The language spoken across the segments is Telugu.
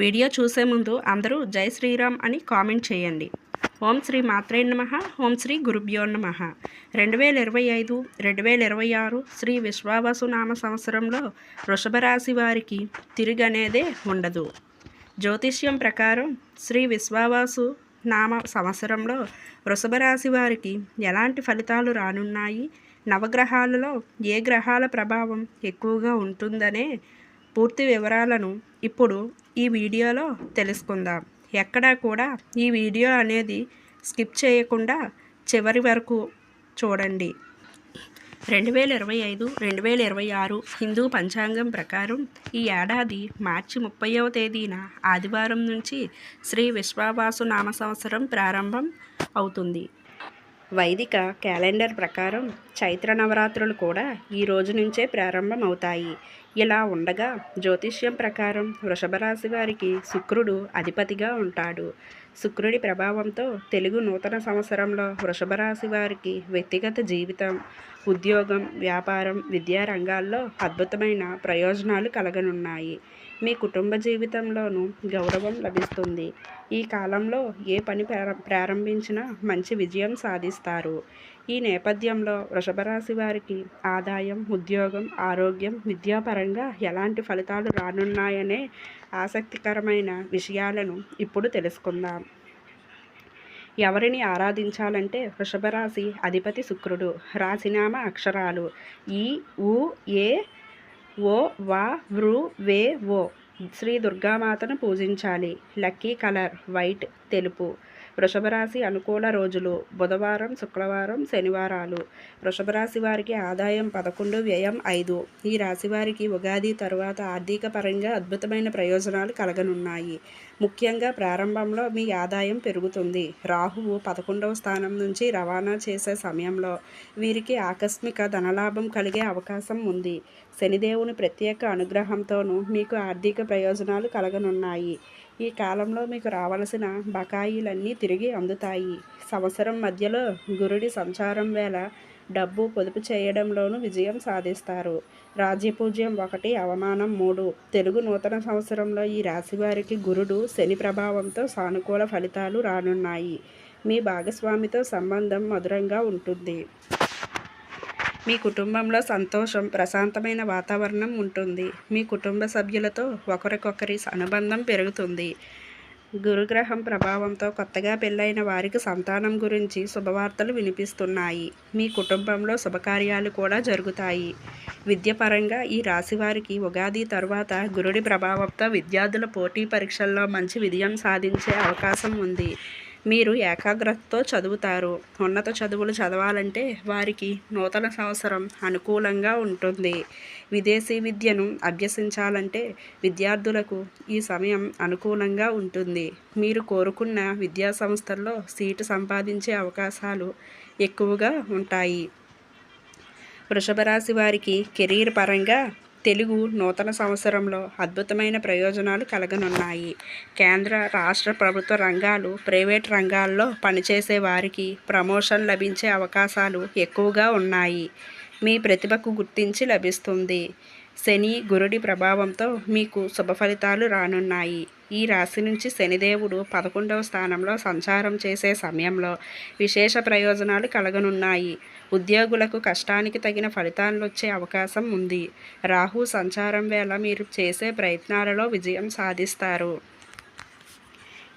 వీడియో చూసే ముందు అందరూ జై శ్రీరామ్ అని కామెంట్ చేయండి. ఓం శ్రీ మాత్రే నమ ఓం శ్రీ గురుభ్యో నమ. రెండు వేల ఇరవై ఐదు రెండు వేల ఇరవై ఆరు శ్రీ విశ్వావసు నామ సంవత్సరంలో వృషభ రాశి వారికి తిరిగనేదే ఉండదు. జ్యోతిష్యం ప్రకారం శ్రీ విశ్వావాసు నామ సంవత్సరంలో వృషభ రాశి వారికి ఎలాంటి ఫలితాలు రానున్నాయి? నవగ్రహాలలో ఏ గ్రహాల ప్రభావం ఎక్కువగా ఉంటుందనే పూర్తి వివరాలను ఇప్పుడు ఈ వీడియోలో తెలుసుకుందాం. ఎక్కడా కూడా ఈ వీడియో అనేది స్కిప్ చేయకుండా చివరి వరకు చూడండి. రెండు వేల ఇరవై ఐదు రెండు వేల ఇరవై ఆరు హిందూ పంచాంగం ప్రకారం ఈ ఏడాది మార్చి ముప్పైవ తేదీన ఆదివారం నుంచి శ్రీ విశ్వావాసు నామ సంవత్సరం ప్రారంభం అవుతుంది. వైదిక క్యాలెండర్ ప్రకారం చైత్ర నవరాత్రులు కూడా ఈ రోజు నుంచే ప్రారంభమవుతాయి. ఇలా ఉండగా జ్యోతిష్యం ప్రకారం వృషభ రాశి వారికి శుక్రుడు అధిపతిగా ఉంటాడు. శుక్రుడి ప్రభావంతో తెలుగు నూతన సంవత్సరంలో వృషభ రాశి వారికి వ్యక్తిగత జీవితం ఉద్యోగం వ్యాపారం విద్యా రంగాల్లో అద్భుతమైన ప్రయోజనాలు కలగనున్నాయి. మీ కుటుంబ జీవితంలోనూ గౌరవం లభిస్తుంది. ఈ కాలంలో ఏ పని ప్రారంభించినా మంచి విజయం సాధిస్తారు. ఈ నేపథ్యంలో వృషభ రాశి వారికి ఆదాయం ఉద్యోగం ఆరోగ్యం విద్యాపరంగా ఎలాంటి ఫలితాలు రానున్నాయనే ఆసక్తికరమైన విషయాలను ఇప్పుడు తెలుసుకుందాం. ఎవరిని ఆరాధించాలంటే వృషభ రాశి అధిపతి శుక్రుడు. రాశినామ అక్షరాలు ఈ ఉ ఏ ఓ వా వృ వే ఓ శ్రీ దుర్గామాతను పూజించాలి. లక్కీ కలర్ వైట్ తెలుపు. వృషభరాశి అనుకూల రోజులు. బుధవారం శుక్రవారం శనివారాలు. వృషభరాశి వారికి ఆదాయం పదకొండు వ్యయం ఐదు. ఈ రాశి వారికి ఉగాది తరువాత ఆర్థిక పరంగా అద్భుతమైన ప్రయోజనాలు కలగనున్నాయి. ముఖ్యంగా ప్రారంభంలో మీ ఆదాయం పెరుగుతుంది. రాహువు పదకొండవ స్థానం నుంచి రవాణా చేసే సమయంలో వీరికి ఆకస్మిక ధనలాభం కలిగే అవకాశం ఉంది. శనిదేవుని ప్రత్యేక అనుగ్రహంతోనూ మీకు ఆర్థిక ప్రయోజనాలు కలగనున్నాయి. ఈ కాలంలో మీకు రావలసిన బకాయిలన్నీ తిరిగి అందుతాయి. సంవత్సరం మధ్యలో గురుడి సంచారం వేళ డబ్బు పొదుపు చేయడంలోనూ విజయం సాధిస్తారు. రాజ్యపూజ్యం ఒకటి అవమానం మూడు. తెలుగు నూతన సంవత్సరంలో ఈ రాశివారికి గురుడు శని ప్రభావంతో సానుకూల ఫలితాలు రానున్నాయి. మీ భాగస్వామితో సంబంధం మధురంగా ఉంటుంది. మీ కుటుంబంలో సంతోషం ప్రశాంతమైన వాతావరణం ఉంటుంది. మీ కుటుంబ సభ్యులతో ఒకరికొకరి అనుబంధం పెరుగుతుంది. గురుగ్రహం ప్రభావంతో కొత్తగా పెళ్ళైన వారికి సంతానం గురించి శుభవార్తలు వినిపిస్తున్నాయి. మీ కుటుంబంలో శుభకార్యాలు కూడా జరుగుతాయి. విద్యపరంగా ఈ రాశి వారికి ఉగాది తర్వాత గురుడి ప్రభావంతో విద్యార్థుల పోటీ పరీక్షల్లో మంచి విజయం సాధించే అవకాశం ఉంది. మీరు ఏకాగ్రతతో చదువుతారు. ఉన్నత చదువులు చదవాలంటే వారికి నూతన సంవత్సరం అనుకూలంగా ఉంటుంది. విదేశీ విద్యను అభ్యసించాలంటే విద్యార్థులకు ఈ సమయం అనుకూలంగా ఉంటుంది. మీరు కోరుకున్న విద్యా సంస్థల్లో సీటు సంపాదించే అవకాశాలు ఎక్కువగా ఉంటాయి. వృషభ రాశి వారికి కెరీర్ పరంగా తెలుగు నూతన సంవత్సరంలో అద్భుతమైన ప్రయోజనాలు కలగనున్నాయి. కేంద్ర రాష్ట్ర ప్రభుత్వ రంగాలు ప్రైవేట్ రంగాల్లో పనిచేసే వారికి ప్రమోషన్ లభించే అవకాశాలు ఎక్కువగా ఉన్నాయి. మీ ప్రతిభకు గుర్తించి లభిస్తుంది. శని గురుడి ప్రభావంతో మీకు శుభ ఫలితాలు రానున్నాయి. ఈ రాశి నుంచి శనిదేవుడు పదకొండవ స్థానంలో సంచారం చేసే సమయంలో విశేష ప్రయోజనాలు కలగనున్నాయి. ఉద్యోగులకు కష్టానికి తగిన ఫలితాలు వచ్చే అవకాశం ఉంది. రాహు సంచారం వేళ మీరు చేసే ప్రయత్నాలలో విజయం సాధిస్తారు.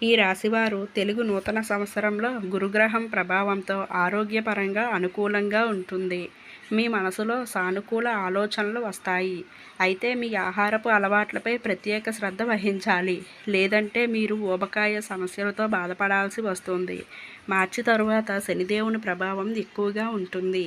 ఈ రాశివారు తెలుగు నూతన సంవత్సరంలో గురుగ్రహం ప్రభావంతో ఆరోగ్యపరంగా అనుకూలంగా ఉంటుంది. మీ మనసులో సానుకూల ఆలోచనలు వస్తాయి. అయితే మీ ఆహారపు అలవాట్లపై ప్రత్యేక శ్రద్ధ వహించాలి. లేదంటే మీరు ఊబకాయ సమస్యలతో బాధపడాల్సి వస్తుంది. మార్చి తరువాత శనిదేవుని ప్రభావం ఎక్కువగా ఉంటుంది.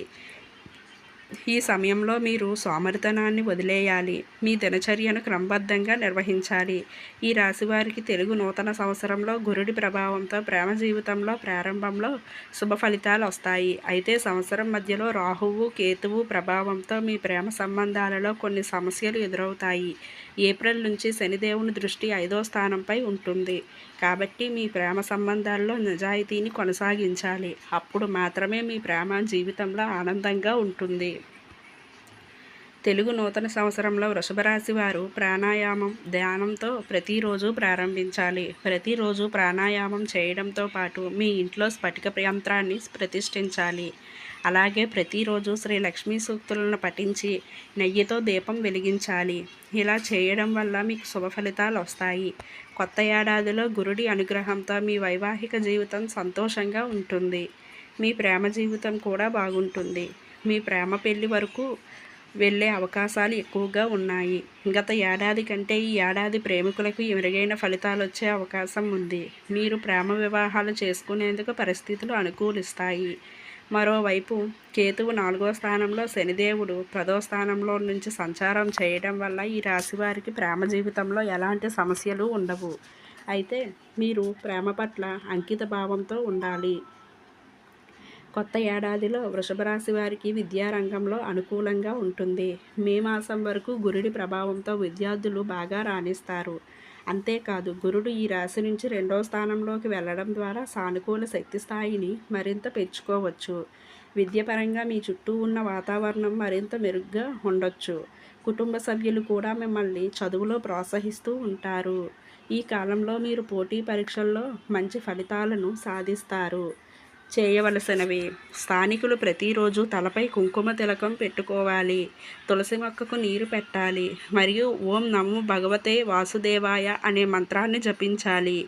ఈ సమయంలో మీరు సోమరితనాన్ని వదిలేయాలి. మీ దినచర్యను క్రమబద్ధంగా నిర్వహించాలి. ఈ రాశివారికి తెలుగు నూతన సంవత్సరంలో గురుడి ప్రభావంతో ప్రేమ జీవితంలో ప్రారంభంలో శుభ ఫలితాలు వస్తాయి. అయితే సంవత్సరం మధ్యలో రాహువు కేతువు ప్రభావంతో మీ ప్రేమ సంబంధాలలో కొన్ని సమస్యలు ఎదురవుతాయి. ఏప్రిల్ నుంచి శనిదేవుని దృష్టి ఐదో స్థానంపై ఉంటుంది. కాబట్టి మీ ప్రేమ సంబంధాల్లో నిజాయితీని కొనసాగించాలి. అప్పుడు మాత్రమే మీ ప్రేమ జీవితంలో ఆనందంగా ఉంటుంది. తెలుగు నూతన సంవత్సరంలో వృషభరాశి వారు ప్రాణాయామం ధ్యానంతో ప్రతిరోజు ప్రారంభించాలి. ప్రతిరోజు ప్రాణాయామం చేయడంతో పాటు మీ ఇంట్లో స్ఫటిక యంత్రాన్ని ప్రతిష్ఠించాలి. అలాగే ప్రతిరోజు శ్రీ లక్ష్మీ సూక్తులను పఠించి నెయ్యితో దీపం వెలిగించాలి. ఇలా చేయడం వల్ల మీకు శుభ ఫలితాలు వస్తాయి. కొత్త ఏడాదిలో గురుడి అనుగ్రహంతో మీ వైవాహిక జీవితం సంతోషంగా ఉంటుంది. మీ ప్రేమ జీవితం కూడా బాగుంటుంది. మీ ప్రేమ పెళ్ళి వరకు వెళ్ళే అవకాశాలు ఎక్కువగా ఉన్నాయి. గత ఏడాది కంటే ఈ ఏడాది ప్రేమికులకు మెరుగైన ఫలితాలు వచ్చే అవకాశం ఉంది. మీరు ప్రేమ వివాహాలు చేసుకునేందుకు పరిస్థితులు అనుకూలిస్తాయి. మరోవైపు కేతువు నాలుగో స్థానంలో శనిదేవుడు పదో స్థానంలో నుంచి సంచారం చేయడం వల్ల ఈ రాశి వారికి ప్రేమ జీవితంలో ఎలాంటి సమస్యలు ఉండవు. అయితే మీరు ప్రేమ పట్ల అంకిత భావంతో ఉండాలి. కొత్త ఏడాదిలో వృషభ రాశి వారికి విద్యారంగంలో అనుకూలంగా ఉంటుంది. మే మాసం వరకు గురుడి ప్రభావంతో విద్యార్థులు బాగా రాణిస్తారు. అంతేకాదు గురుడు ఈ రాశి నుంచి రెండవ స్థానంలోకి వెళ్ళడం ద్వారా సానుకూల శక్తి స్థాయిని మరింత పెంచుకోవచ్చు. విద్యపరంగా మీ చుట్టూ ఉన్న వాతావరణం మరింత మెరుగ్గా ఉండొచ్చు. కుటుంబ సభ్యులు కూడా మిమ్మల్ని చదువులో ప్రోత్సహిస్తూ ఉంటారు. ఈ కాలంలో మీరు పోటీ పరీక్షల్లో మంచి ఫలితాలను సాధిస్తారు. చేయవలసినవి. స్థానికులు ప్రతిరోజు తలపై కుంకుమ తిలకం పెట్టుకోవాలి. తులసి మొక్కకు నీరు పెట్టాలి. మరియు ఓం నమో భగవతే వాసుదేవాయ అనే మంత్రాన్ని జపించాలి.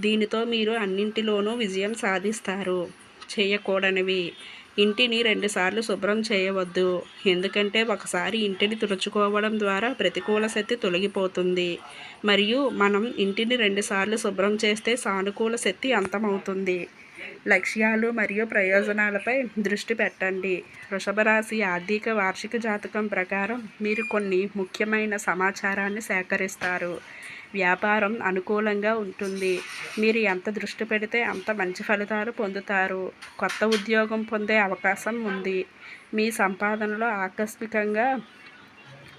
దీనితో మీరు అన్నింటిలోనూ విజయం సాధిస్తారు. చేయకూడనివి. ఇంటిని రెండుసార్లు శుభ్రం చేయవద్దు. ఎందుకంటే ఒకసారి ఇంటిని తుడుచుకోవడం ద్వారా ప్రతికూల శక్తి తొలగిపోతుంది. మరియు మనం ఇంటిని రెండుసార్లు శుభ్రం చేస్తే సానుకూల శక్తి అంతమవుతుంది. లక్ష్యాలు మరియు ప్రయోజనాలపై దృష్టి పెట్టండి. వృషభ రాశి ఆర్థిక వార్షిక జాతకం ప్రకారం మీరు కొన్ని ముఖ్యమైన సమాచారాన్ని సేకరిస్తారు. వ్యాపారం అనుకూలంగా ఉంటుంది. మీరు ఎంత దృష్టి పెడితే అంత మంచి ఫలితాలు పొందుతారు. కొత్త ఉద్యోగం పొందే అవకాశం ఉంది. మీ సంపాదనలో ఆకస్మికంగా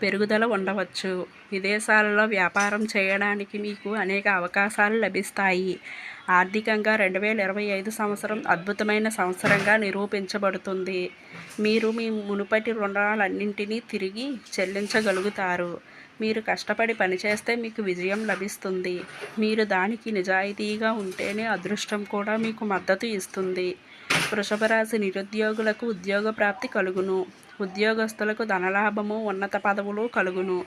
పెరుగుదల ఉండవచ్చు. విదేశాలలో వ్యాపారం చేయడానికి మీకు అనేక అవకాశాలు లభిస్తాయి. ఆర్థికంగా రెండు వేల ఇరవై ఐదు సంవత్సరం అద్భుతమైన సంవత్సరంగా నిరూపించబడుతుంది. మీరు మీ మునుపటి రుణాలన్నింటినీ తిరిగి చెల్లించగలుగుతారు. మీరు కష్టపడి పనిచేస్తే మీకు విజయం లభిస్తుంది. మీరు దానికి నిజాయితీగా ఉంటేనే అదృష్టం కూడా మీకు మద్దతు ఇస్తుంది. వృషభరాశి నిరుద్యోగులకు ఉద్యోగ ప్రాప్తి కలుగును. ఉద్యోగస్తులకు ధనలాభము ఉన్నత పదవులు కలుగును.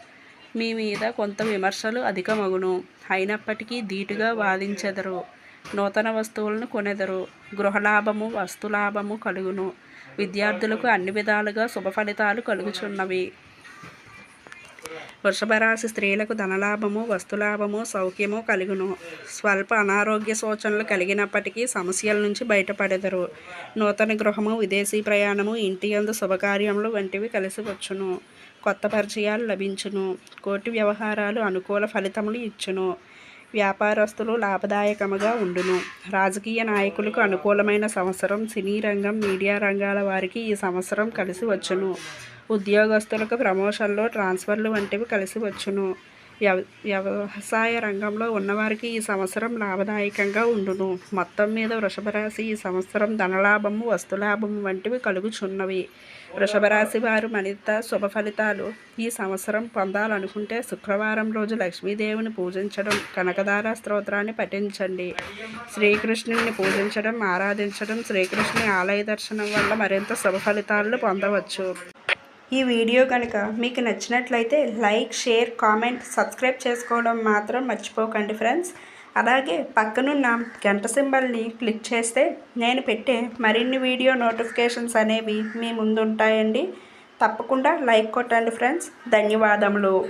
మీ మీద కొంత విమర్శలు అధికమగును. అయినప్పటికీ ధీటుగా వాదించెదరు. నూతన వస్తువులను కొనెదరు. గృహలాభము వస్తులాభము కలుగును. విద్యార్థులకు అన్ని విధాలుగా శుభ ఫలితాలు కలుగుచున్నవి. వృషభరాశి స్త్రీలకు ధనలాభము వస్తులాభము సౌఖ్యము కలుగును. స్వల్ప అనారోగ్య సూచనలు కలిగినప్పటికీ సమస్యల నుంచి బయటపడెదరు. నూతన గృహము విదేశీ ప్రయాణము ఇంటి అందు శుభకార్యములు వంటివి కలిసి వచ్చును. కొత్త పరిచయాలు లభించును. కోటి వ్యవహారాలు అనుకూల ఫలితములు ఇచ్చును. వ్యాపారస్తులు లాభదాయకముగా ఉండును. రాజకీయ నాయకులకు అనుకూలమైన సంవత్సరం సినీ రంగం మీడియా రంగాల వారికి ఈ సంవత్సరం కలిసి వచ్చును. ఉద్యోగస్తులకు ప్రమోషన్లు ట్రాన్స్ఫర్లు వంటివి కలిసి వచ్చును. వ్యవసాయ రంగంలో ఉన్నవారికి ఈ సంవత్సరం లాభదాయకంగా ఉండును. మొత్తం మీద వృషభ రాశి ఈ సంవత్సరం ధనలాభము వస్తులాభము వంటివి కలుగుచున్నవి. వృషభరాశి వారు మరింత శుభ ఫలితాలు ఈ సంవత్సరం పొందాలనుకుంటే శుక్రవారం రోజు లక్ష్మీదేవిని పూజించడం కనకదార స్తోత్రాన్ని పఠించండి. శ్రీకృష్ణుని పూజించడం ఆరాధించడం శ్రీకృష్ణుని ఆలయ దర్శనం వల్ల మరింత శుభ ఫలితాలను పొందవచ్చు. ఈ వీడియో కనుక మీకు నచ్చినట్లయితే లైక్ షేర్ కామెంట్ సబ్స్క్రైబ్ చేసుకోవడం మాత్రం మర్చిపోకండి ఫ్రెండ్స్. అలాగే పక్కనున్న గంట సింబల్ని క్లిక్ చేస్తే నేను పెట్టే మరిన్ని వీడియో నోటిఫికేషన్స్ అనేవి మీ ముందుంటాయండి. తప్పకుండా లైక్ కొట్టండి ఫ్రెండ్స్. ధన్యవాదములు.